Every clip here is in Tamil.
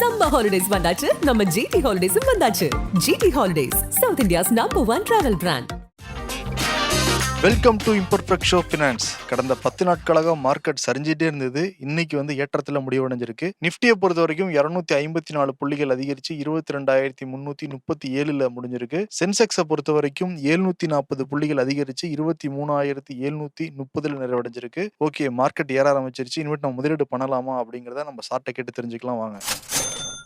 சம்மர் ஹாலிடேஸ் வந்தாச்சு. நம்ம ஜிடி ஹாலிடேஸும் வந்தாச்சு. GT holidays South India's number one travel brand welcome to imperfect show finance கடந்த பத்து நாட்களாக மார்க்கெட் சரிஞ்சிட்டே இருந்தது. இன்னைக்கு வந்து ஏற்றத்தில் முடிவடைஞ்சிருக்கு நிஃப்டியை பொறுத்த வரைக்கும் இரநூத்தி ஐம்பத்தி நாலு புள்ளிகள் அதிகரிச்சு இருபத்தி ரெண்டாயிரத்தி முன்னூத்தி முப்பத்தி ஏழுல முடிஞ்சிருக்கு. சென்செக்ஸை பொறுத்த வரைக்கும் எழுநூத்தி நாற்பது புள்ளிகள் அதிகரிச்சு இருபத்தி மூணாயிரத்தி எழுநூத்தி முப்பதுல நிறைவடைஞ்சிருக்கு. ஓகே மார்க்கெட் ஏற ஆரம்பிச்சிருச்சு. இனிமேட்டு நம்ம முதலீடு பண்ணலாமா அப்படிங்கிறத நம்ம சார்ட்டை கேட்டு தெரிஞ்சுக்கலாம். வாங்க.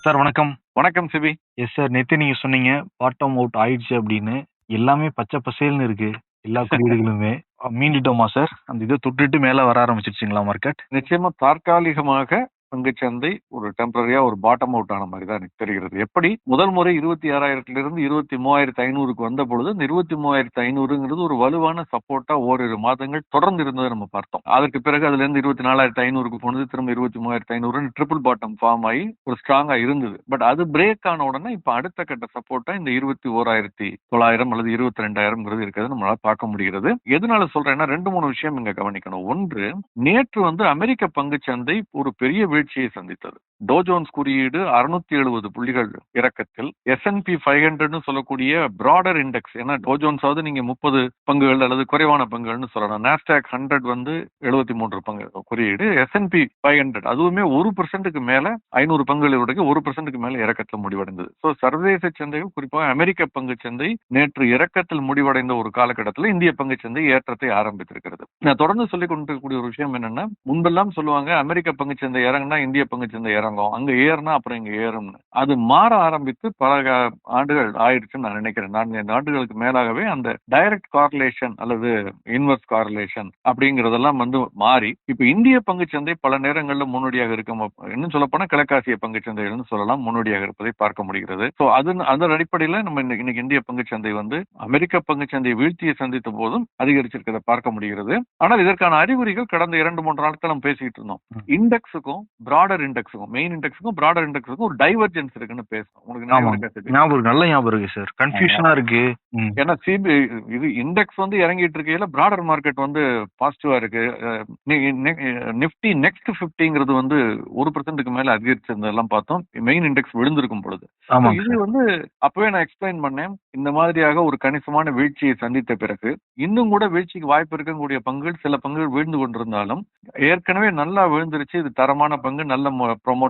சார் வணக்கம். வணக்கம் சிபி. எஸ் சார் நேற்று நீங்க சொன்னீங்க பாட்டம் அவுட் ஆயிடுச்சு அப்படின்னு. எல்லாமே பச்சை பசேல்னு இருக்கு. எல்லா குறியீடுகளுமே மீண்டுட்டோமா சார் அந்த இதை தொட்டுட்டு மேல வர ஆரம்பிச்சிருச்சுங்களா மார்க்கெட் நிச்சயமா தற்காலிகமாக பங்குச்சந்தை ஒரு டெம்பரரியா ஒரு பாட்டம் அவுட் ஆன மாதிரி தான் எனக்கு தெரிகிறது. எப்படி? முதல் முறை இருபத்தி ஆறாயிரத்துல இருந்து இருபத்தி மூவாயிரத்தி ஐநூறுக்கு வந்த பொழுது இந்த இருபத்தி மூவாயிரத்தி ஐநூறுங்கிறது ஒரு வலுவான சப்போர்ட்டா ஓரிரு மாதங்கள் தொடர்ந்து இருந்ததை நம்ம பார்த்தோம். அதற்கு பிறகு அதுல இருந்து இருபத்தி நாலாயிரத்தி ஐநூறுக்கு போனது திரும்ப இருபத்தி மூவாயிரத்தி ஐநூறுன்னு ட்ரிபிள் பாட்டம் ஃபார்ம் ஆகி ஒரு ஸ்ட்ராங்கா இருந்தது. பட் அது பிரேக் ஆன உடனே இப்ப அடுத்த கட்ட சப்போர்ட்டா இந்த இருபத்தி ஓராயிரத்தி தொள்ளாயிரம் அல்லது இருபத்தி ரெண்டாயிரம்ங்கிறது இருக்கிறது நம்மளால பார்க்க முடிகிறது. எதனால சொல்றேன்னா ரெண்டு மூணு விஷயம் இங்க கவனிக்கணும். ஒன்று நேற்று வந்து அமெரிக்க பங்குச்சந்தை ஒரு பெரிய வீழ்ச்சியை சந்தித்தது டோஜோன்ஸ் குறியீடு அறுநூத்தி எழுபது புள்ளிகள் இறக்கத்தில் எஸ்என்பி ஃபைவ் ஹண்ட்ரட்னு சொல்லக்கூடிய பிராடர் இண்டெக்ஸ் ஏன்னா டோஜோன்ஸாவது நீங்க முப்பது பங்குகள் அல்லது குறைவான பங்குகள்னு சொல்லலாம் நாஸ்டாக் ஹண்ட்ரட் வந்து எழுபத்தி மூன்று பங்கு குறியீடு. எஸ்என்பி ஃபைவ் ஹண்ட்ரட் அதுவுமே ஒரு பர்சன்ட்டுக்கு மேல ஐநூறு பங்குகளுடைய ஒரு பர்சன்ட்டுக்கு மேல இறக்கத்தில் முடிவடைந்தது. ஸோ சர்வதேச சந்தைகள் குறிப்பாக அமெரிக்க பங்கு சந்தை நேற்று இறக்கத்தில் முடிவடைந்த ஒரு காலகட்டத்தில் இந்திய பங்கு சந்தை ஏற்றத்தை ஆரம்பித்திருக்கிறது. நான் தொடர்ந்து சொல்லிக் கொண்டிருக்கக்கூடிய ஒரு விஷயம் என்னன்னா முன்பெல்லாம் சொல்லுவாங்க அமெரிக்க பங்கு சந்தை இறங்கினா இந்திய பங்கு சந்தை இறங்கும். அங்க ஏறுனா அப்புறம் இங்க ஏறும்னு. அது மாற ஆரம்பித்து பல ஆண்டுகள் ஆயிடுச்சுன்னு நான் நினைக்கிறேன். நான்கு ஆண்டுகளுக்கு மேலாகவே அந்த டைரக்ட் கார்லேஷன் அல்லது இன்வெர்ஸ் கார்லேஷன் அப்படிங்கறதெல்லாம் வந்து மாறி இப்ப இந்திய சந்தை பல நேரங்களில் முன்னோடியாக இருக்கும் இன்னும் சொல்ல போனா கிழக்காசிய சந்தைகள்னு சொல்லலாம். முன்னோடியாக இருப்பதை பார்க்க முடிகிறது. ஸோ அது அதன் அடிப்படையில் நம்ம இன்னைக்கு இந்திய சந்தை வந்து அமெரிக்க சந்தை வீழ்ச்சியை சந்தித்த போதும் அதிகரிச்சிருக்கிறத பார்க்க முடிகிறது. ஆனால் இதற்கான அறிகுறிகள் கடந்த இரண்டு மூன்று நாட்கள் நம்ம பேசிட்டு இருந்தோம் இண்டெக்ஸுக்கும் பிராடர் இண்டெக்ஸுக்கும் மெயின் இண்டெக்ஸுக்கும் பிராடர் இண்டெக்ஸுக்கும் ஒரு டைவர்ஜென்ஸ் இருக்குன்னு பேசணும் உங்களுக்கு ஞாபகம்? ஞாபகம் நல்ல ஞாபகம் இருக்கு சார் கன்ஃபியூஷனா இருக்கு. ஏன்னா சிபி இது இண்டெக்ஸ் வந்து இறங்கிட்டு இருக்கையில பிராடர் மார்க்கெட் வந்து பாசிட்டிவா இருக்கு. நிப்டி நெக்ஸ்ட் பிப்டிங்கிறது வந்து ஒரு பர்சன்ட்டுக்கு மேல அதிகரிச்சிருந்ததெல்லாம் பார்த்தோம். மெயின் இண்டெக்ஸ் விழுந்திருக்கும் பொழுது. இது வந்து அப்பவே நான் எக்ஸ்பிளைன் பண்ணேன். இந்த மாதிரியாக ஒரு கணிசமான வீழ்ச்சியை சந்தித்த பிறகு இன்னும் கூட வீழ்ச்சிக்கு வாய்ப்பு இருக்கக்கூடிய பங்குகள் சில பங்குகள் வீழ்ந்து கொண்டிருந்தாலும் ஏற்கனவே நல்லா விழுந்துருச்சு. இது தரமான பங்கு நல்ல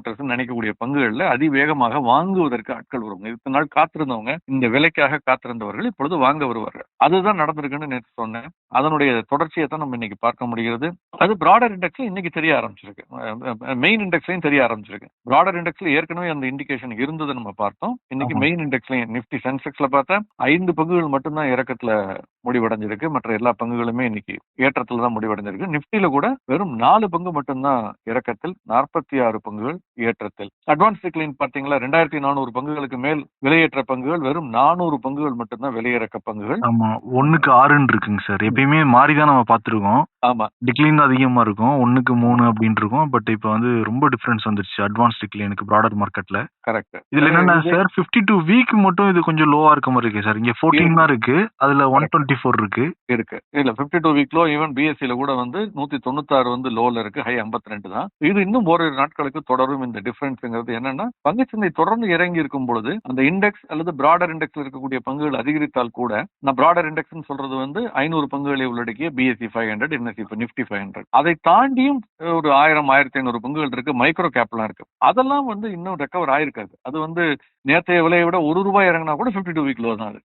ப்ரொமோட்டர்ஸ் நினைக்கக்கூடிய பங்குகள்ல அதிவேகமாக வாங்குவதற்கு ஆட்கள் வருவாங்க. இத்தனை நாள் காத்திருந்தவங்க இந்த விலைக்காக காத்திருந்தவர்கள் இப்பொழுது வாங்க வருவார்கள். அதுதான் நடந்திருக்குன்னு நேற்று சொன்னேன். அதனுடைய தொடர்ச்சியை தான் நம்ம இன்னைக்கு பார்க்க முடிகிறது. அது பிராடர் இண்டெக்ஸ் இன்னைக்கு தெரிய ஆரம்பிச்சிருக்கு. மெயின் இண்டெக்ஸ்லையும் தெரிய ஆரம்பிச்சிருக்கு. பிராடர் இண்டெக்ஸ்ல ஏற்கனவே அந்த இண்டிகேஷன் இருந்தது நம்ம பார்த்தோம். இன்னைக்கு. மெயின் இண்டெக்ஸ்லயும் நிப்டி சென்செக்ஸ்ல பார்த்தா ஐந்து பங்குகள் மட்டும்தான் இறக்கத்துல முடிவடைஞ்சிருக்கு. மற்ற எல்லா பங்குகளுமே இன்னைக்கு ஏற்றத்துல தான் முடிவடைஞ்சிருக்கு. நிப்டில கூட வெறும் நாலு பங்கு மட்டும்தான் இறக்கத்தில். நாற்பத்தி ஆறு பங்குகள் ஏற்றத்தில். அட்வான்ஸ் டிக்ளைன் பாத்தீங்களா ரெண்டாயிரத்தி நானூறு பங்குகளுக்கு மேல் விலையேற்ற பங்குகள் வெறும் நானூறு பங்குகள் மட்டும்தான் விலையிறக்க பங்குகள். ஆமா ஒண்ணுக்கு ஆறுன்னு இருக்குங்க சார். எப்பயுமே மாறிதான் நம்ம பார்த்துருக்கோம். ஆமா. டிக்ளைன் தான் அதிகமா இருக்கும். ஒண்ணுக்கு மூணு அப்படின்னு இருக்கும் பட் இப்போ வந்து ரொம்ப டிஃபரன்ஸ் வந்துருச்சு. அட்வான்ஸ் டிக்ளைனுக்கு ப்ராடர் மார்க்கெட்ல கரெக்ட் இதுல என்னன்னா சார் 52 டூ வீக் மட்டும் இது கொஞ்சம் லோவா இருக்க மாதிரி இருக்கு சார் இங்க 14 தான் இருக்கு. அதுல ஒன் டுவெண்ட்டி ஃபோர் இருக்கு. இருக்கு. இல்ல 52 டூ வீக் லோ ஈவன் பிஎஸ்சில கூட வந்து நூத்தி தொண்ணூத்தாறு வந்து லோல இருக்கு. ஹை 52 ரெண்டு தான். இது இன்னும் ஓரிரு நாட்களுக்கு தொடரும் இந்த டிஃபரன்ஸ்ங்கிறது என்னன்னா பங்குச்சந்தை தொடர்ந்து இறங்கி இருக்கும் பொழுது அந்த இண்டெக்ஸ் அல்லது பிராடர் இண்டெக்ஸ்ல இருக்கக்கூடிய பங்குகள் அதிகரித்தால் கூட நான் பிராடர் இண்டெக்ஸ் சொல்றது வந்து ஐநூறு பங்குகளை உள்ளடக்கிய பிஎஸ்சி ஃபைவ் ஹண்ட்ரட் என்எஸ்சி இப்போ நிஃப்டி ஃபைவ் ஹண்ட்ரட் அதை தாண்டியும் ஒரு ஆயிரம் ஆயிரத்தி ஐநூறு பங்குகள் இருக்கு. மைக்ரோ கேப்லாம் இருக்கு. அதெல்லாம் வந்து இன்னும் ரெக்கவர் ஆயிருக்காது. அது வந்து நேற்றைய விலையை விட ஒரு ரூபாய் இறங்கினா கூட 52 டூ வீக் லோ தான்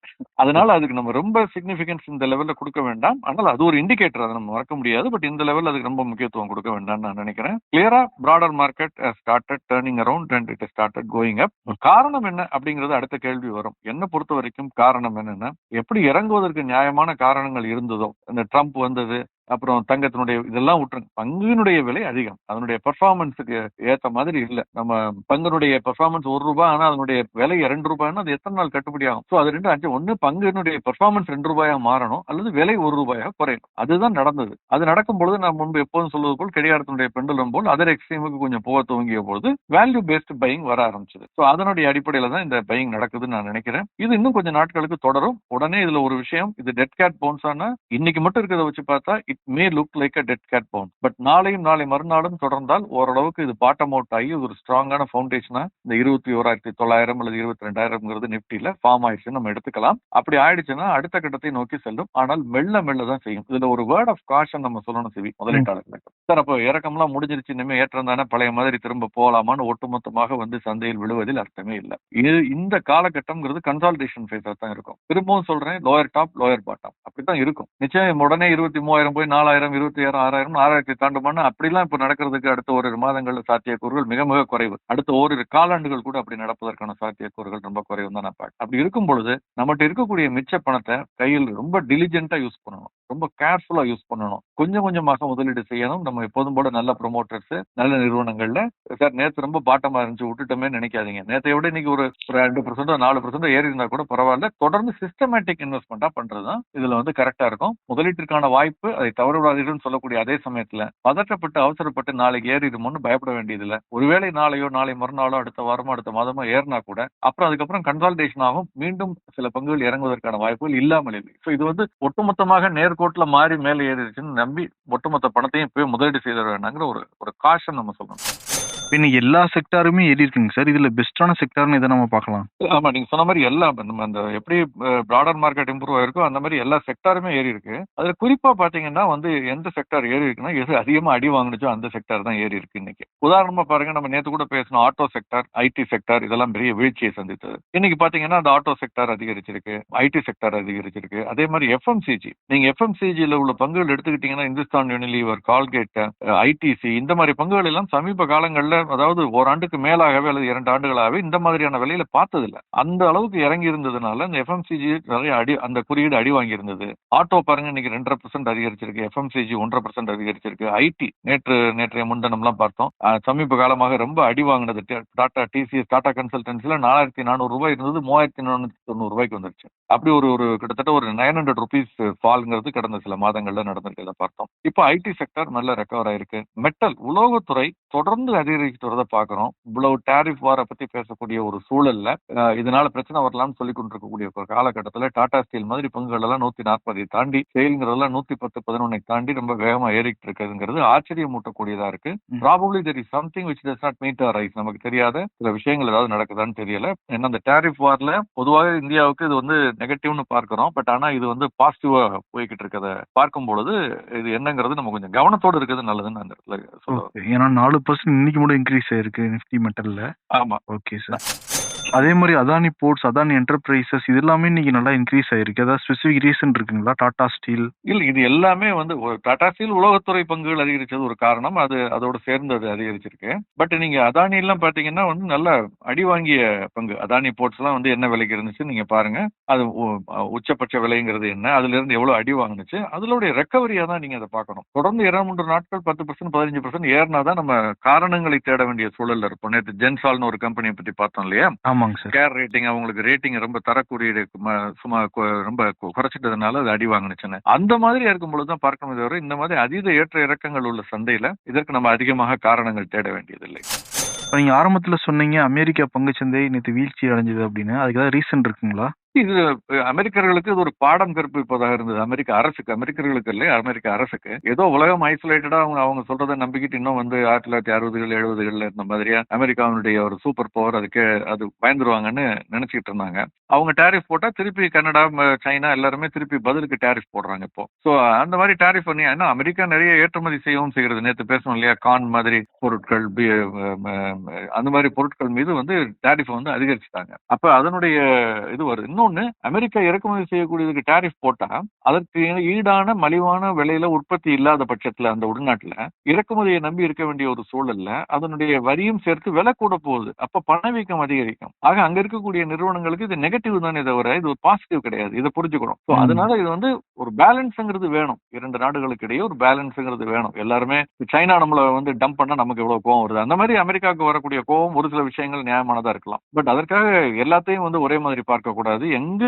அதனால அதுக்கு நம்ம ரொம்ப சிக்னிஃபிகன்ஸ் இந்த லெவலில் கொடுக்க வேண்டாம். ஆனால் அது ஒரு இண்டிகேட்டர் அதை நம்ம மறக்க முடியாது. பட் இந்த லெவலில் அதுக்கு ரொம்ப முக்கியத்துவம் கொடுக்க வேண்டாம்னு நான் நினைக்கிறேன். கிளியரா broader market started turning around and it started going up காரணம் என்ன அப்படிங்கிறது அடுத்த கேள்வி வரும். என்ன பொறுத்த வரைக்கும் காரணம் என்னன்னா எப்படி இறங்குவதற்கு நியாயமான காரணங்கள் இருந்ததோ இந்த ட்ரம்ப் வந்தது அப்புறம் தங்கத்தினுடைய இதெல்லாம் விட்டுருங்க. பங்கினுடைய விலை அதிகம். அதனுடைய பெர்ஃபார்மன்ஸுக்கு ஏத்த மாதிரி இல்ல. நம்ம பங்குனுடைய பெர்ஃபார்மன்ஸ் ஒரு ரூபாய் ஆனா அதனுடைய விலை இரண்டு ரூபாய்னா அது எத்தனை நாள் கட்டுப்படி ஆகும்? ஸோ அது ரெண்டு அஞ்சு ஒண்ணு பங்கினுடைய பெர்ஃபார்மன்ஸ் ரெண்டு ரூபாயா மாறணும் அல்லது விலை ஒரு ரூபாயா குறையணும். அதுதான் நடந்தது. அது நடக்கும் பொழுது நான் முன்பு எப்போதும் சொல்வது போல் கிடையாடத்தினுடைய பெண்டுலம் போல் அதர் எக்ஸ்ட்ரீமுக்கு கொஞ்சம் போக துவங்கிய பொழுது வேல்யூ பேஸ்ட் பையிங் வர ஆரம்பிச்சது. ஸோ அதனுடைய அடிப்படையில தான் இந்த பையிங் நடக்குதுன்னு நான் நினைக்கிறேன். இது இன்னும் கொஞ்சம் நாட்களுக்கு தொடரும். உடனே இதுல ஒரு விஷயம் இது டெட் கேட் போன்ஸ் ஆனா இன்னைக்கு மட்டும் இருக்கிறத வச்சு பார்த்தா it may look like a dead cat bounce but நாளையும் நாளை மறுநாளும் தொடர்ந்தால் ஓரளவுக்கு இது பாட்டம் அவுட் ஆகி ஒரு ஸ்ட்ராங்கான ஃபவுண்டேஷனா இந்த இருபத்தி ஓராயிரத்தி தொள்ளாயிரம் அல்லது இருபத்தி ரெண்டாயிரம்ங்கிறது நிப்டில ஃபார்ம் ஆயிடுச்சு நம்ம எடுத்துக்கலாம். அப்படி ஆயிடுச்சுன்னா அடுத்த கட்டத்தை நோக்கி செல்லும். ஆனால் மெல்ல மெல்ல தான் செய்யும். இதுல ஒரு வேர்ட் ஆஃப் காஷன் நம்ம சொல்லணும் சிவி முதலீட்டாளர்களுக்கு சார் அப்போ இறக்கம்லாம் முடிஞ்சிருச்சு இனிமே ஏற்றம் தானே? பழைய மாதிரி திரும்ப போகலாமான்னு ஒட்டுமொத்தமாக வந்து சந்தையில் விழுவதில் அர்த்தமே இல்லை. இது இந்த காலகட்டம்ங்கிறது கன்சால்டேஷன் ஃபேஸா தான் இருக்கும். திரும்பவும் சொல்றேன் லோயர் டாப் லோயர் பாட்டம் அப்படித்தான் இருக்கும். நிச்சயம் உடனே இருபத்தி மூவாயிரம் போய் நாலாயிரம் இருபத்தி ஆயிரம் ஆறாயிரம் ஆறாயிரத்தி தாண்டுமான அப்படிலாம் இப்ப நடக்கிறதுக்கு அடுத்த ஒரு மாதங்கள்ல சாத்தியக்கூறுகள் மிக மிக குறைவு. அடுத்த ஓரிரு காலாண்டுகள் கூட அப்படி நடப்பதற்கான சாத்தியக்கூறுகள் ரொம்ப குறைவு தான் நான் அப்படி இருக்கும் பொழுது நம்மகிட்ட இருக்கக்கூடிய மிச்ச பணத்தை கையில் ரொம்ப டெலிஜென்ட்டா யூஸ் பண்ணணும். ரொம்ப கேர்ஃபுல்லா யூஸ் பண்ணணும். கொஞ்சம் கொஞ்சமாக முதலீடு செய்யணும். நம்ம எப்போதும் போல நல்ல ப்ரொமோட்டர்ஸ் நல்ல நிறுவனங்கள்ல. சார் நேற்று ரொம்ப பாட்டமா இருந்துச்சு. விட்டுட்டோமே நினைக்காதீங்க. நேற்றை விட இன்னைக்கு ஒரு ஒரு ரெண்டு பர்சன்டோ நாலு பர்சன்டோ ஏறி இருந்தா கூட பரவாயில்ல. தொடர்ந்து சிஸ்டமேட்டிக் இன்வெஸ்ட்மெண்ட்டா பண்றதுதான் இதுல வந்து கரெக்டா இருக்கும். முதலீட்டிற்கான வாய்ப்பு அதை தவற விடாதீர்கள் சொல்லக்கூடிய அதே சமயத்துல பதற்றப்பட்டு அவசரப்பட்டு நாளைக்கு ஏறிடுமோன்னு பயப்பட வேண்டியதில்லை. ஒருவேளை நாளையோ நாளை மறுநாளோ அடுத்த வாரமோ அடுத்த மாதமோ ஏறினா கூட அப்புறம் அதுக்கப்புறம் கன்சால்டேஷன் ஆகும். மீண்டும் சில பங்குகள் இறங்குவதற்கான வாய்ப்புகள் இல்லாமல் இல்லை. ஸோ இது வந்து ஒட்டுமொத்தமாக நேர்கோட்டில் மாறி மேலே ஏறிடுச்சுன்னு நம்பி ஒட்டுமொத்த பணத்தையும் போய் முதலீடு செய்த வேணாங்கிற ஒரு ஒரு காஷன் நம்ம சொல்லணும். இன்னைக்கு எல்லா செக்டாருமே ஏறி இருக்குங்க சார். இதுல பெஸ்டான செக்டார்னு இதை நம்ம பார்க்கலாம்? ஆமா நீங்க சொன்ன மாதிரி எல்லா நம்ம அந்த எப்படி ப்ராடர் மார்க்கெட் இம்ப்ரூவ் ஆயிருக்கோ அந்த மாதிரி எல்லா செக்டாருமே ஏறி இருக்கு அதுல குறிப்பா பாத்தீங்கன்னா வந்து எந்த செக்டார் ஏறி இருக்குன்னா எது அதிகமா அடி வாங்குனுச்சோ அந்த செக்டார் தான் ஏறி இருக்கு இன்னைக்கு. உதாரணமா பாருங்க நம்ம நேத்து கூட பேசணும் ஆட்டோ செக்டார் ஐடி செக்டார் இதெல்லாம் பெரிய வீழ்ச்சியை சந்தித்தது. இன்னைக்கு பாத்தீங்கன்னா அந்த ஆட்டோ செக்டார் அதிகரிச்சிருக்கு ஐடி செக்டார் அதிகரிச்சிருக்கு. அதே மாதிரி எஃப்எம்சிஜி நீங்க எஃப்எம்சிஜில உள்ள பங்குகள் எடுத்துக்கிட்டீங்கன்னா இந்துஸ்தான் யூனிலீவர் கால்கேட் ஐடிசி இந்த மாதிரி பங்குகள் எல்லாம் சமீப காலங்கள்ல அதாவது ஓராண்டுக்கு மேலாகவே அல்லது இரண்டு ஆண்டுகளாகவே இந்த மாதிரியான விலையில பார்த்ததில்ல. அந்த அளவுக்கு இறங்கி இருந்ததுனால இந்த எஃப்எம்சிஜி நிறைய அடி அந்த குறியீடு அடி வாங்கி இருந்தது ஆட்டோ பாருங்க இன்னைக்கு ரெண்டரை பர்சன்ட் அதிகரிச்சிருக்கு. எஃப்எம்சிஜி ஒன்றரை பர்சன்ட் அதிகரிச்சிருக்கு. ஐடி நேற்று நேற்றைய முன்தினம்லாம் பார்த்தோம். சமீப காலமாக ரொம்ப அடி வாங்கினது. டாடா டிசிஎஸ் டாடா கன்சல்டன்சில நாலாயிரத்தி நானூறு ரூபாய் இருந்தது. மூவாயிரத்தி நானூத்தி தொண்ணூறு ரூபாய்க்கு வந்துருச்சு. அப்படி ஒரு ஒரு கிட்டத்தட்ட ஒரு நைன் ஹண்ட்ரட் ருபீஸ் ஃபால்ங்கிறது கடந்த சில மாதங்கள்ல நடந்திருக்கிறத பார்த்தோம். இப்போ ஐடி செக்டர் நல்ல ரெக்கவர் ஆயிருக்கு. மெட்டல் உலோகத்துறை தொடர்ந்து அதிகரித்து வரதை பார்க்கிறோம் இவ்வளவு டேரிஃப் வார பத்தி பேசக்கூடிய ஒரு சூழல்ல இதனால பிரச்சனை வரலாம்னு சொல்லி கொண்டிருக்கக்கூடிய ஒரு காலகட்டத்தில் டாடா ஸ்டீல் மாதிரி பங்குகள் எல்லாம் நூத்தி நாற்பதை தாண்டி செயல்ங்கிறதெல்லாம் நூத்தி பத்து பதினொன்னை தாண்டி ரொம்ப வேகமா ஏறிக்கிட்டு இருக்குதுங்கிறது ஆச்சரியமூட்டக்கூடியதா இருக்கு. Probably there is something which does not meet rise நமக்கு தெரியாத சில விஷயங்கள் ஏதாவது நடக்குதான்னு தெரியல. ஏன்னா அந்த டேரிஃப் வார்ல பொதுவாக இந்தியாவுக்கு இது வந்து நெகட்டிவ்னு பார்க்கிறோம். பட் ஆனா இது வந்து பாசிட்டிவா போய்கிட்டு இருக்கத பார்க்கும் பொழுது இது என்னங்கிறது நம்ம கொஞ்சம் கவனத்தோடு இருக்கிறது நல்லதுன்னு அந்த இடத்துல சொல்லுவோம் ஏன்னா நாலு பர்சன்ட் இன்னைக்கு மட்டும் இன்க்ரீஸ் ஆயிருக்கு நிஃப்டி மெட்டல்ல ஆமா. ஓகே சார் அதே மாதிரி அதானி போர்ட்ஸ் அதானி என்டர்பிரைசஸ் இது எல்லாமே இன்னைக்கு நல்லா இன்க்ரீஸ் ஆயிருக்கு. ஏதாவது ஸ்பெசிஃபிக் ரீசன் இருக்குங்களா? டாடா ஸ்டீல் இல்ல இது எல்லாமே வந்து டாடா ஸ்டீல் உலகத்துறை பங்குகள் அதிகரிச்சது ஒரு காரணம். அது அதோட சேர்ந்து அது அதிகரிச்சிருக்கு. பட் நீங்க அதானி எல்லாம் பாத்தீங்கன்னா வந்து நல்ல அடி வாங்கிய பங்கு. அதானி போர்ட்ஸ் எல்லாம் வந்து என்ன விலைக்கு இருந்துச்சு நீங்க பாருங்க. அது உ- உச்சபட்ச விலைங்கிறது என்ன? அதுல இருந்து எவ்வளவு அடி வாங்குனுச்சு? அதனுடைய ரெக்கவரியா தான் நீங்க அதை பார்க்கணும். தொடர்ந்து இரண்டு மூன்று நாட்கள் பத்து பர்சன்ட் பதினஞ்சு பர்சன்ட் ஏறினா தான் நம்ம காரணங்களை தேட வேண்டிய சூழல்ல இருப்போம். நேற்று ஜென்சால்னு ஒரு கம்பெனியை பத்தி பார்த்தோம் இல்லையா? ஆமாங்க சார். கேர் ரேட்டிங் அவங்களுக்கு ரேட்டிங் ரொம்ப தரக்கூடிய சும்மா ரொம்ப குறைச்சிட்டதுனால அது அடி வாங்குனுச்சுன்னு அந்த மாதிரி இருக்கும் பொழுது தான் பார்க்கணும் தவிர இந்த மாதிரி அதீத ஏற்ற இறக்கங்கள் உள்ள சந்தையில இதற்கு நம்ம அதிகமாக காரணங்கள் தேட வேண்டியதில்லை. இப்போ நீங்க ஆரம்பத்துல சொன்னீங்க அமெரிக்கா பங்குச்சந்தை நேற்று வீழ்ச்சி அடைஞ்சது அப்படின்னு. அதுக்கு ஏதாவது ரீசன் இருக்குங்களா? இது அமெரிக்கர்களுக்கு இது ஒரு பாடம் கற்பிப்பதாக இருந்தது. அமெரிக்க அரசுக்கு அமெரிக்கர்களுக்கு இல்லை அமெரிக்க அரசுக்கு. ஏதோ உலகம் ஐசோலேட்டடா அவங்க அவங்க சொல்றதை நம்பிக்கிட்டு இன்னும் வந்து ஆயிரத்தி தொள்ளாயிரத்தி அறுபதுகள் எழுபதுகள்ல இருந்த மாதிரியா அமெரிக்காவினுடைய ஒரு சூப்பர் பவர் அதுக்கு அது பயந்துருவாங்கன்னு நினைச்சிட்டு இருந்தாங்க. அவங்க டேரிஃப் போட்டா திருப்பி கனடா சைனா எல்லாருமே திருப்பி பதிலுக்கு டேரிஃப் போடுறாங்க இப்போ. சோ அந்த மாதிரி டேரிஃப் பண்ணி ஏன்னா அமெரிக்கா நிறைய ஏற்றுமதி செய்யவும் செய்கிறது நேற்று பேசணும் இல்லையா? கான் மாதிரி பொருட்கள் அந்த மாதிரி பொருட்கள் மீது வந்து டேரிஃப் வந்து அதிகரிச்சுட்டாங்க. அப்ப அதனுடைய இது வருது. இன்னொன்னு அமெரிக்கா இறக்குமதி செய்யக்கூடியதுக்கு டேரிஃப் போட்டா அதற்கு ஈடான மலிவான விலையில உற்பத்தி இல்லாத பட்சத்துல அந்த உள்நாட்டுல இறக்குமதியை நம்பி இருக்க வேண்டிய ஒரு சூழல்ல அதனுடைய வரியும் சேர்த்து விலை கூட போகுது. அப்ப பணவீக்கம் அதிகரிக்கும். ஆக அங்க இருக்கக்கூடிய நிறுவனங்களுக்கு இது நெகட்டிவ் தானே தவிர இது ஒரு பாசிட்டிவ் கிடையாது. இதை புரிஞ்சுக்கணும். அதனால இது வந்து ஒரு பேலன்ஸ்ங்கிறது வேணும். இரண்டு நாடுகளுக்கு இடையே ஒரு பேலன்ஸ்ங்கிறது வேணும். எல்லாருமே சைனா நம்மள வந்து டம்ப் பண்ணா நமக்கு எவ்வளவு கோவம் வருது? அந்த மாதிரி அமெரிக்காவுக்கு வரக்கூடிய கோவம் ஒரு சில விஷயங்கள் நியாயமானதா இருக்கலாம். பட் அதற்காக எல்லாத்தையும் வந்து ஒரே மாதிரி பார்க்க கூடாது எங்க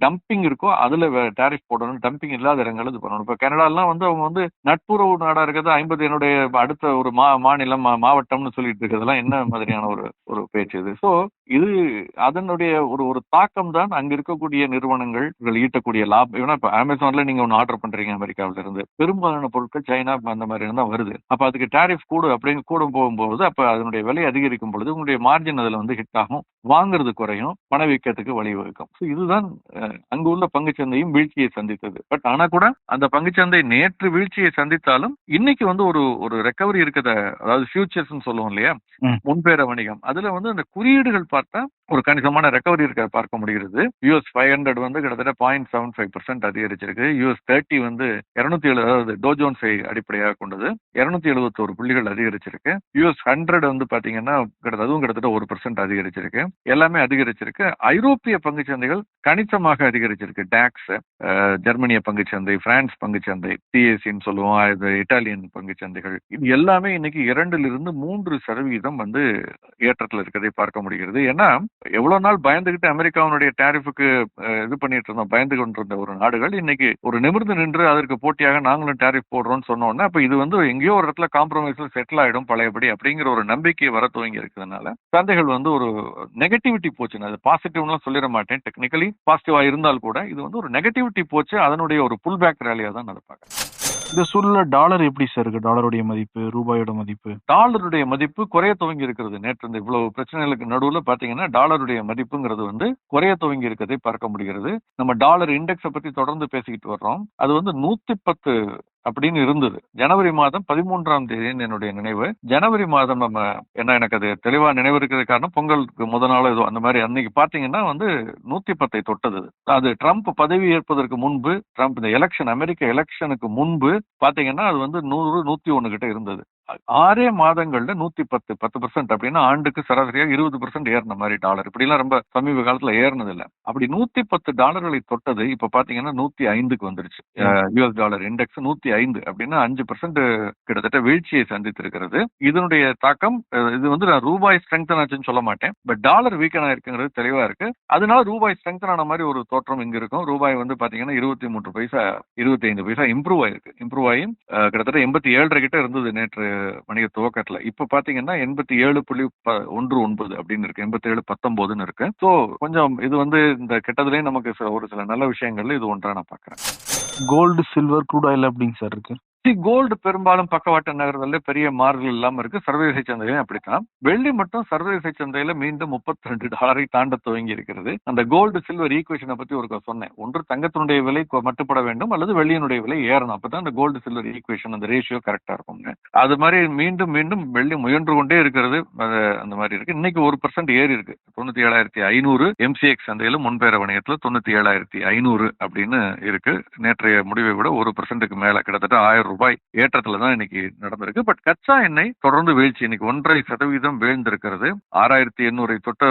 டம்பிங் இருக்கோ அதுல டேரிஃப் போடணும். டம்பிங் இல்லாத இடங்கள் இது பண்ணணும். இப்ப கனடாலாம் வந்து அவங்க வந்து நட்புறவு நாடா இருக்கிறது ஐம்பது என்னுடைய அடுத்த ஒரு மா மாநிலம் மா- மாவட்டம்னு சொல்லிட்டு இருக்கிறதெல்லாம் என்ன மாதிரியான ஒரு ஒரு பேச்சு இது? ஸோ இது அதனுடைய ஒரு ஒரு தாக்கம் தான் அங்க இருக்கக்கூடிய நிறுவனங்கள் இதில் ஈட்டக்கூடிய லாபம். ஏன்னா இப்ப அமேசான்ல நீங்க ஒன்று ஆர்டர் பண்றீங்க அமெரிக்காவில இருந்து. பெரும்பாலான பொருட்கள் சைனா அந்த மாதிரி தான் வருது. அப்ப அதுக்கு டாரிஃப் கூடு அப்படின்னு கூட போகும்போது அப்ப அதனுடைய விலை அதிகரிக்கும் பொழுது உங்களுடைய மார்ஜின் அதுல வந்து ஹிட் ஆகும். வாங்குறது குறையும். பணவீக்கத்துக்கு வழிவகுக்கும். இதுதான் அங்கு உள்ள பங்குச்சந்தையும் வீழ்ச்சியை சந்தித்தது. பட் ஆனா கூட அந்த பங்குச்சந்தை நேற்று வீழ்ச்சியை சந்தித்தாலும் இன்னைக்கு வந்து ஒரு ஒரு ரெக்கவரி இருக்கிறத அதாவது ஃபியூச்சர்ஸ் சொல்லுவோம் இல்லையா? ம். முன்பேற வணிகம். அதுல வந்து அந்த குறியீடுகள் பார்த்தா ஒரு கணிசமான ரெக்கவரி இருக்க பார்க்க முடிகிறது. யூஎஸ் ஃபைவ் ஹண்ட்ரட் வந்து கிட்டத்தட்ட பாயிண்ட் செவன் ஃபைவ் பர்சன்ட் அதிகரிச்சிருக்கு. யூஎஸ் தேர்ட்டி வந்து இருநூத்தி ஏழு அதாவது டோஜோன்ஸை அடிப்படையாக கொண்டது. இருநூத்தி எழுபத்தோரு புள்ளிகள் அதிகரிச்சிருக்கு. யூஎஸ் ஹண்ட்ரட் வந்து பாத்தீங்கன்னா கிட்டத்தட்ட அதுவும் கிட்டத்தட்ட ஒரு பர்சன்ட் அதிகரிச்சிருக்கு. எல்லாமே அதிகரிச்சிருக்கு. ஐரோப்பிய பங்குச்சந்தைகள் கணிசமாக அதிகரிச்சிருக்கு. டாக்ஸ் ஜெர்மனிய பங்குச்சந்தை பிரான்ஸ் பங்குச்சந்தை சிஎஸ்சின்னு சொல்லுவோம் இது இட்டாலியன் பங்குச்சந்தைகள். இது எல்லாமே இன்னைக்கு இரண்டுல இருந்து மூன்று சதவீதம் வந்து ஏற்றத்தில் இருக்கிறதை பார்க்க முடிகிறது. ஏன்னா எவ்வளவு நாள் பயந்துகிட்டு அமெரிக்காவினுடைய டேரிஃபுக்கு இது பண்ணிட்டு இருந்தோம் பயந்து கொண்டிருந்த ஒரு நாடுகள் இன்னைக்கு ஒரு நிமிர்ந்து நின்று அதற்கு போட்டியாக நாங்களும் டேரிஃப் போடுறோம்னு சொன்னோன்னா அப்ப இது வந்து எங்கேயோ ஒரு இடத்துல காம்ப்ரமைஸ்ல செட்டில் ஆயிடும் பழையபடி அப்படிங்கிற ஒரு நம்பிக்கை வர துவங்கி இருக்கிறதுனால சந்தைகள் வந்து ஒரு நெகட்டிவிட்டி போச்சு அது பாசிட்டிவ்லாம் சொல்லிட மாட்டேன். டெக்னிக்கலி பாசிட்டிவா இருந்தால் கூட இது வந்து ஒரு நெகட்டிவிட்டி போச்சு அதனுடைய ஒரு புல் பேக் ரேலியா தான் பார்க்கறேன். இந்த சூழல்ல டாலர் எப்படி சார் இருக்கு? டாலருடைய மதிப்பு ரூபாயோட மதிப்பு? டாலருடைய மதிப்பு குறைய துவங்கி இருக்கிறது. நேற்று இந்த இவ்வளவு பிரச்சனைகளுக்கு நடுவுல பாத்தீங்கன்னா டாலருடைய மதிப்புங்கிறது வந்து குறைய துவங்கி இருக்கிறதை பார்க்க முடிகிறது. நம்ம டாலர் இண்டெக்ஸை பத்தி தொடர்ந்து பேசிக்கிட்டு வர்றோம். அது வந்து நூத்தி பத்து அப்படின்னு இருந்தது. ஜனவரி மாதம் பதிமூன்றாம் தேதி என்னுடைய நினைவு. ஜனவரி மாதம் நம்ம என்ன எனக்கு அது தெளிவா நினைவு இருக்கிறது காரணம் பொங்கலுக்கு முத நாள் ஏதோ அந்த மாதிரி அன்னைக்கு பாத்தீங்கன்னா வந்து நூத்தி பத்தை தொட்டது. அது. அது ட்ரம்ப் பதவி ஏற்பதற்கு முன்பு ட்ரம்ப் இந்த எலெக்ஷன் அமெரிக்க எலெக்ஷனுக்கு முன்பு பாத்தீங்கன்னா அது வந்து நூறு நூத்தி ஒண்ணு கிட்ட இருந்தது. ஆறே மாதங்கள்ல நூத்தி பத்து பத்து பர்சன்ட் அப்படின்னா ஆண்டுக்கு சராசரியா இருபது பர்சன்ட் ஏறின மாதிரி டாலர் இப்படிலாம் ரொம்ப சமீப காலத்துல ஏறினது இல்ல அப்படி நூத்தி பத்து டாலர்களை தொட்டது இப்ப பாத்தீங்கன்னா நூத்தி ஐந்துக்கு வந்துருச்சு யூஎஸ் டாலர் இண்டெக்ஸ் நூத்தி ஐந்து அப்படின்னா அஞ்சு பர்சன்ட் கிட்டத்தட்ட வீழ்ச்சியை சந்தித்திருக்கிறது. இதனுடைய தாக்கம் இது வந்து நான் ரூபாய் ஸ்ட்ரெங்தன் ஆச்சுன்னு சொல்ல மாட்டேன். பட் டாலர் வீக்கன் ஆயிருக்குங்கிறது தெளிவா இருக்கு. அதனால ரூபாய் ஸ்ட்ரெங்தன் ஆன மாதிரி ஒரு தோற்றம் இங்க இருக்கும். ரூபாய் வந்து பாத்தீங்கன்னா இருபத்தி மூன்று பைசா இருபத்தி ஐந்து பைசா இம்ப்ரூவ் ஆயிருக்கு. இம்ப்ரூவ் ஆகி கிட்டத்தட்ட எண்பத்தி ஏழரை கிட்ட இருந்தது நேற்று வணிக துவக்கத்துல. இப்ப பாத்தீங்கன்னா எண்பத்தி ஏழு புள்ளி ப- ஒன்று ஒன்பது அப்படின்னு இருக்கு. எண்பத்தி ஏழு பத்தொன்பதுன்னு இருக்கு. சோ கொஞ்சம் இது வந்து இந்த கெட்டதுலயும் நமக்கு ஒரு சில நல்ல விஷயங்கள்ல இது ஒன்றா நான் பாக்குறேன். கோல்டு சில்வர் க்ரூட் ஆயில் எப்படிங்க சார் இருக்கு. கோல்டு பெரும்பாலும் பக்கவாட்டு நகர்தல்ல பெரிய மாறுதல் இல்லாம இருக்கு. சர்வதேச சந்தையிலும் அப்படித்தான். வெள்ளி மட்டும் சர்வதேச சந்தையில மீண்டும் முப்பத்தி ரெண்டு டாலரை தாண்ட துவங்கி இருக்கிறது. அந்த கோல்டு சில்வர் ஈக்குவேஷனை பத்தி ஒரு சொன்னேன். ஒன்று தங்கத்தினுடைய விலை மட்டுப்பட வேண்டும். அல்லது வெள்ளியினுடைய விலை ஏறணும். அப்பதான் அந்த கோல்டு சில்வர் ஈக்குவேஷன் அந்த ரேஷியோ கரெக்டா இருக்குங்க அது மாதிரி மீண்டும் மீண்டும் வெள்ளி முயன்று கொண்டே இருக்கிறது. அது அந்த மாதிரி இருக்கு. இன்னைக்கு ஒரு பர்சன்ட் ஏறி இருக்கு. தொண்ணூத்தி ஏழாயிரத்தி ஐநூறு எம்சிஎக்ஸ் சந்தையில முன்பேற வணிகத்துல தொண்ணூத்தி ஏழாயிரத்தி ஐநூறு அப்படின்னு இருக்கு. நேற்றைய முடிவை விட ஒரு பர்சன்ட்டுக்கு மேல. கிட்டத்தட்ட ஆயிரம் ரூபாய் ஏற்றத்துல தான் இன்னைக்கு நடந்திருக்கு. பட் கச்சா எண்ணெய் தொடர்ந்து வீழ்ச்சி. இன்னைக்கு ஒன்றரை சதவீதம் வீழ்ந்திருக்கிறது. ஆறாயிரத்தி எண்ணூறை தொட்ட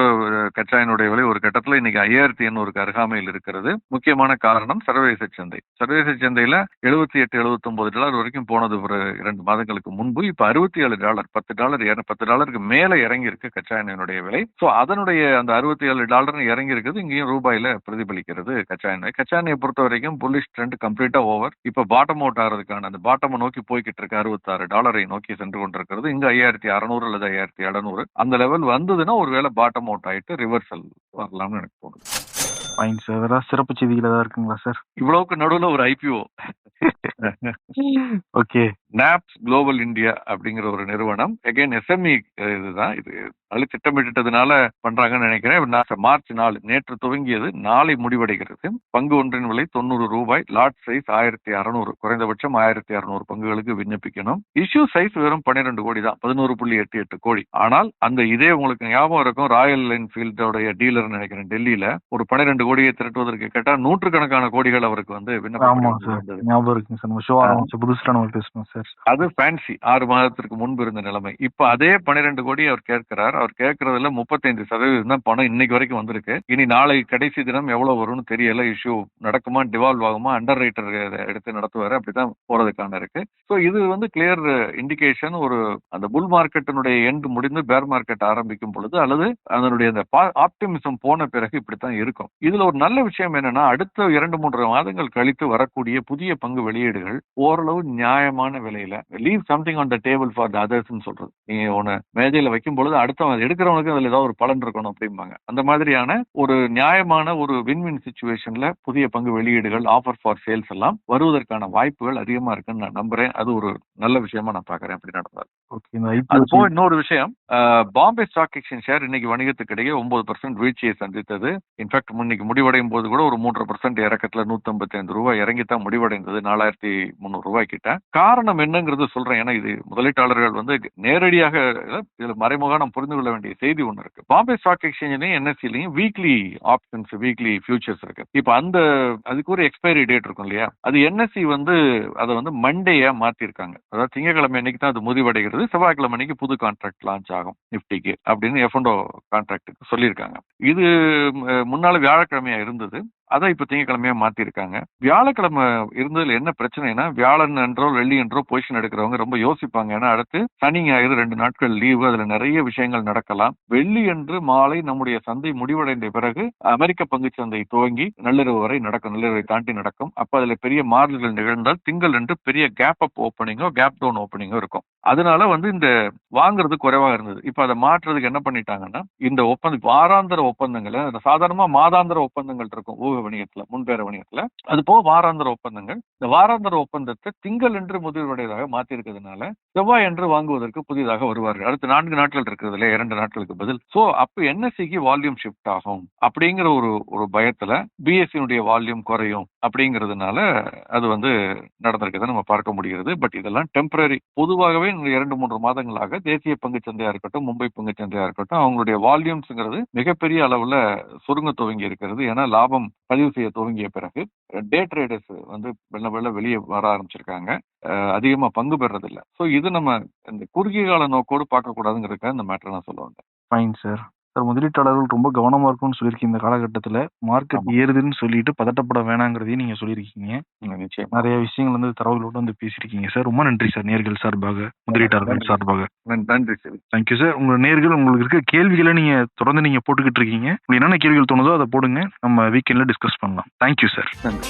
கச்சா எண்ணுடைய விலை ஒரு கட்டத்துல இன்னைக்கு ஐயாயிரத்தி எண்ணூறுக்கு அருகாமையில் இருக்கிறது. முக்கியமான காரணம் சர்வதேச சந்தை. சர்வதேச சந்தையில எழுபத்தி எட்டு எழுபத்தி ஒன்பது டாலர் வரைக்கும் போனது ஒரு இரண்டு மாதங்களுக்கு முன்பு. இப்ப அறுபத்தி ஏழு டாலர் பத்து டாலர் பத்து டாலருக்கு மேல இறங்கி இருக்கு கச்சா எண்ணெயினுடைய விலை. சோ அதனுடைய அந்த அறுபத்தி ஏழு டாலர் இறங்கி இருக்குது இங்கேயும் ரூபாயில பிரதிபலிக்கிறது கச்சா எண்ணெய். கச்சா எண்ணெயை பொறுத்த வரைக்கும் புல்லிஷ் ட்ரெண்ட் கம்ப்ளீட்டா ஓவர். இப்ப பாட்டம் அவுட் ஆகிறதுக்கான அந்த பாட்டம் நோக்கி போய்கிட்டு இருக்கு அறுபத்தாறு டாலரை நோக்கி சென்று கொண்டிருக்கிறது. இங்க ஐயாயிரத்தி அறுநூறு அல்லது ஐயாயிரத்தி எழுநூறு. அந்த லெவல் வந்ததுன்னா ஒருவேளை பாட்டம் அவுட் ஆயிட்டு ரிவர்சல் வரலாம்னு எனக்கு தோணுது. ஃபைன் சார் சிறப்பு செய்திகள் ஏதாவது இருக்குங்களா சார் இவ்வளவுக்கு நடுவுல ஒரு IPO okay Naps Global India அப்படிங்கிற ஒரு நிறுவனம். எகைன் எஸ்எம்இ இதுதான். இது அது திட்டமிட்டதுனால பண்றாங்கன்னு நினைக்கிறேன். நான் மார்ச் நாலு நேற்று துவங்கியது. நாளை முடிவடைகிறது. பங்கு ஒன்றின் விலை தொண்ணூறு ரூபாய். லாட் சைஸ் ஆயிரத்தி அறுநூறு. குறைந்தபட்சம் ஆயிரத்தி அறுநூறு பங்குகளுக்கு விண்ணப்பிக்கணும். இஷ்யூ சைஸ் வெறும் பன்னிரெண்டு கோடி தான். பதினோரு புள்ளி எட்டு எட்டு கோடி. ஆனால் அந்த இதே உங்களுக்கு ஞாபகம் இருக்கும். ராயல் என்ஃபீல்டோடைய டீலர் நினைக்கிறேன். டெல்லியில ஒரு பன்னிரெண்டு கோடியை திரட்டுவதற்கு கேட்டா நூற்றுக்கணக்கான கோடிகள் அவருக்கு வந்து விண்ணப்பம் புதுசுல நம்ம பேசணும் சார். அது ஃபேன்சி ஆறு மாதத்திற்கு முன்பு இருந்த நிலைமை. இப்ப அதே பன்னிரெண்டு கோடி அவர் கேட்கிறார். அவர் கேட்கறதுல முப்பத்தைந்து சதவீதம் தான் பணம் இன்னைக்கு வரைக்கும் வந்திருக்கு. இனி நாளை கடைசி தினம் எவ்வளவு வரும்னு தெரியல. இஷ்யூ நடக்குமா டிவால்வ் ஆகுமா அண்டர் ரைட்டர் எடுத்து நடத்துவாரு. அப்படிதான் போறதுக்கான இருக்கு. ஸோ இது வந்து கிளியர் இண்டிகேஷன் ஒரு அந்த புல் மார்க்கெட்டினுடைய எண்டு முடிந்து பேர் மார்க்கெட் ஆரம்பிக்கும் பொழுது அல்லது அதனுடைய அந்த ஆப்டிமிசம் போன பிறகு இப்படித்தான் இருக்கும். இதுல ஒரு நல்ல விஷயம் என்னன்னா அடுத்த இரண்டு மூன்று மாதங்கள் கழித்து வரக்கூடிய புதிய பங்கு வெளியீடுகள் ஓரளவு நியாயமான விலை விலையில leave something on the table for the அதர்ஸ்னு சொல்றது. நீங்க ஒண்ணு மேஜையில வைக்கும் பொழுது அடுத்தவன் எடுக்கிறவனுக்கு அதுல ஏதாவது ஒரு பலன் இருக்கணும் அப்படிம்பாங்க. அந்த மாதிரியான ஒரு நியாயமான ஒரு வின் வின் சுச்சுவேஷன்ல புதிய பங்கு வெளியீடுகள் ஆஃபர் ஃபார் சேல்ஸ் எல்லாம் வருவதற்கான வாய்ப்புகள் அதிகமா இருக்குன்னு நான் நம்புறேன். அது ஒரு நல்ல விஷயமா நான் பாக்குறேன் அப்படி நடந்தால். அது போக இன்னொரு விஷயம். பாம்பே ஸ்டாக் எக்ஸ்சேஞ்ச் ஷேர் இன்னைக்கு வணிகத்துக்கு இடையே ஒன்பது பர்சன்ட் வீழ்ச்சியை சந்தித்தது. இன்ஃபேக்ட் இன்னைக்கு முடிவடையும் போது கூட ஒரு மூன்று பர்சன்ட் இறக்கத்துல நூத்தி ஐந்து ரூபாய் இறங்கி தான் முடிவடைந்தது. நாலாயிரத்தி முந்நூறு ரூபாய் கிட்ட. காரணம் என்னங்கிறது சொல்றேன். ஏன்னா இது முதலீட்டாளர்கள் வந்து நேரடியாக இதுல மறைமுக நம்ம புரிந்து கொள்ள வேண்டிய செய்தி ஒன்று இருக்கு. பாம்பே ஸ்டாக் எக்ஸ்சேஞ்சிலையும் என்எஸ்சிலையும் வீக்லி ஆப்ஷன்ஸ் வீக்லி ஃபியூச்சர்ஸ் இருக்கு. இப்ப அந்த அதுக்கு ஒரு எக்ஸ்பைரி டேட் இருக்கும் இல்லையா? அது என்எஸ்சி வந்து அதை வந்து மண்டேயா மாத்திருக்காங்க. அதாவது திங்கக்கிழமை அன்னைக்கு தான் அது முடிவடைகிறது செவ்வாய்க்கிழமை அன்னைக்கு புது கான்ட்ராக்ட் லான்ச் ஆகும் நிப்டிக்கு அப்படின்னு எஃப்என்டோ கான்ட்ராக்டுக்கு சொல்லியிருக்காங்க. இது முன்னால வியாழக்கிழமையா இருந்தது. அதை இப்ப திங்கக்கிழமையா மாத்திருக்காங்க. வியாழக்கிழமை இருந்ததுல என்ன பிரச்சனைனா வியாழன் என்றோ வெள்ளி என்றோ பொசிஷன் எடுக்கிறவங்க ரொம்ப யோசிப்பாங்க. ஏன்னா அடுத்து சனி ஞாயிறு ரெண்டு நாட்கள் லீவு அதுல நிறைய விஷயங்கள் நடக்கலாம். வெள்ளி என்று மாலை நம்முடைய சந்தை முடிவடைந்த பிறகு அமெரிக்க பங்கு சந்தை துவங்கி நள்ளிரவு வரை நடக்கும். நள்ளிரவை தாண்டி நடக்கும். அப்ப அதுல பெரிய மாறுதல்கள் நிகழ்ந்தால் திங்கள் என்று பெரிய கேப் அப் ஓப்பனிங்கோ கேப் டவுன் ஓப்பனிங்கோ இருக்கும். அதனால வந்து இந்த வாங்குறது குறைவாக இருந்தது. இப்ப அதை மாற்றுறதுக்கு என்ன பண்ணிட்டாங்கன்னா இந்த ஒப்பந்தம் வாராந்திர ஒப்பந்தங்களை சாதாரணமாக சாதாரணமா மாதாந்திர ஒப்பந்தங்கள் இருக்கும். வணிகத்துல முன்பேர வணிகத்துல. அது போக வாராந்திர ஒப்பந்தங்கள். இந்த வாராந்திர ஒப்பந்தத்தை திங்கள் என்று முதலுடையதாக மாத்திருக்கிறதுனால செவ்வாய் என்று வாங்குவதற்கு புதிதாக வருவார்கள். அடுத்து நான்கு நாட்கள் இருக்கிறது இல்லையா? இரண்டு நாட்களுக்கு பதில். சோ அப்ப என்எஸ்சிக்கு வால்யூம் ஷிஃப்ட் ஆகும்? அப்படிங்கிற ஒரு ஒரு பயத்துல பிஎஸ்சியினுடைய வால்யூம் குறையும் அப்படிங்கிறதுனால அது வந்து நடந்திருக்கதை நம்ம பார்க்க முடிகிறது. பட் இதெல்லாம் டெம்பரரி பொதுவாகவே இரண்டு மூன்று மாதங்களாக தேசிய பங்குச் சந்தையா இருக்கட்டும் மும்பை பங்கு சந்தையா இருக்கட்டும் அவங்களுடைய வால்யூம்ஸ்ங்கிறது மிகப்பெரிய அளவுல சுருங்க துவங்கி இருக்கிறது. ஏன்னா லாபம் பதிவு செய்ய துவங்கிய பிறகு டே ட்ரேடர்ஸ் வந்து வெள்ள வெள்ள வெளியே வர ஆரம்பிச்சிருக்காங்க. அதிகமா பங்கு பெறதில்லை ஸோ இது நம்ம இந்த குறுகிய கால நோக்கோடு பார்க்கக்கூடாதுங்கிறதுக்காக இந்த மேட்டர் நான் சொல்ல வந்தேன். ஃபைன் சார் சார் முதலீட்டாளர்கள் ரொம்ப கவனமா இருக்கும்னு சொல்லியிருக்கீங்க இந்த காலகட்டத்துல. மார்க்கெட் ஆமா. ஏறுதுன்னு சொல்லிட்டு பதட்டப்பட வேணாங்கிறதையும் நீங்க சொல்லியிருக்கீங்க. உம் நிச்சயமா. நிறைய விஷயங்கள் வந்து தரவுகளோட வந்து பேசியிருக்கீங்க சார். ரொம்ப நன்றி சார் நேர்கள் சார்பாக முதலீட்டாளர்கள் நன்றி. சார்பாக. நன்- நன்றி சரி. Thank you sir. உங்க நேர்கள் உங்களுக்கு இருக்க கேள்விகளை நீங்க தொடர்ந்து நீங்க போட்டுக்கிட்டு இருக்கீங்க. உங்களுக்கு என்னென்ன கேள்விகள் தோணுதோ அதை போடுங்க. நம்ம வீக்கெண்ட்ல டிஸ்கஸ் பண்ணலாம். Thank you sir. நன்றி.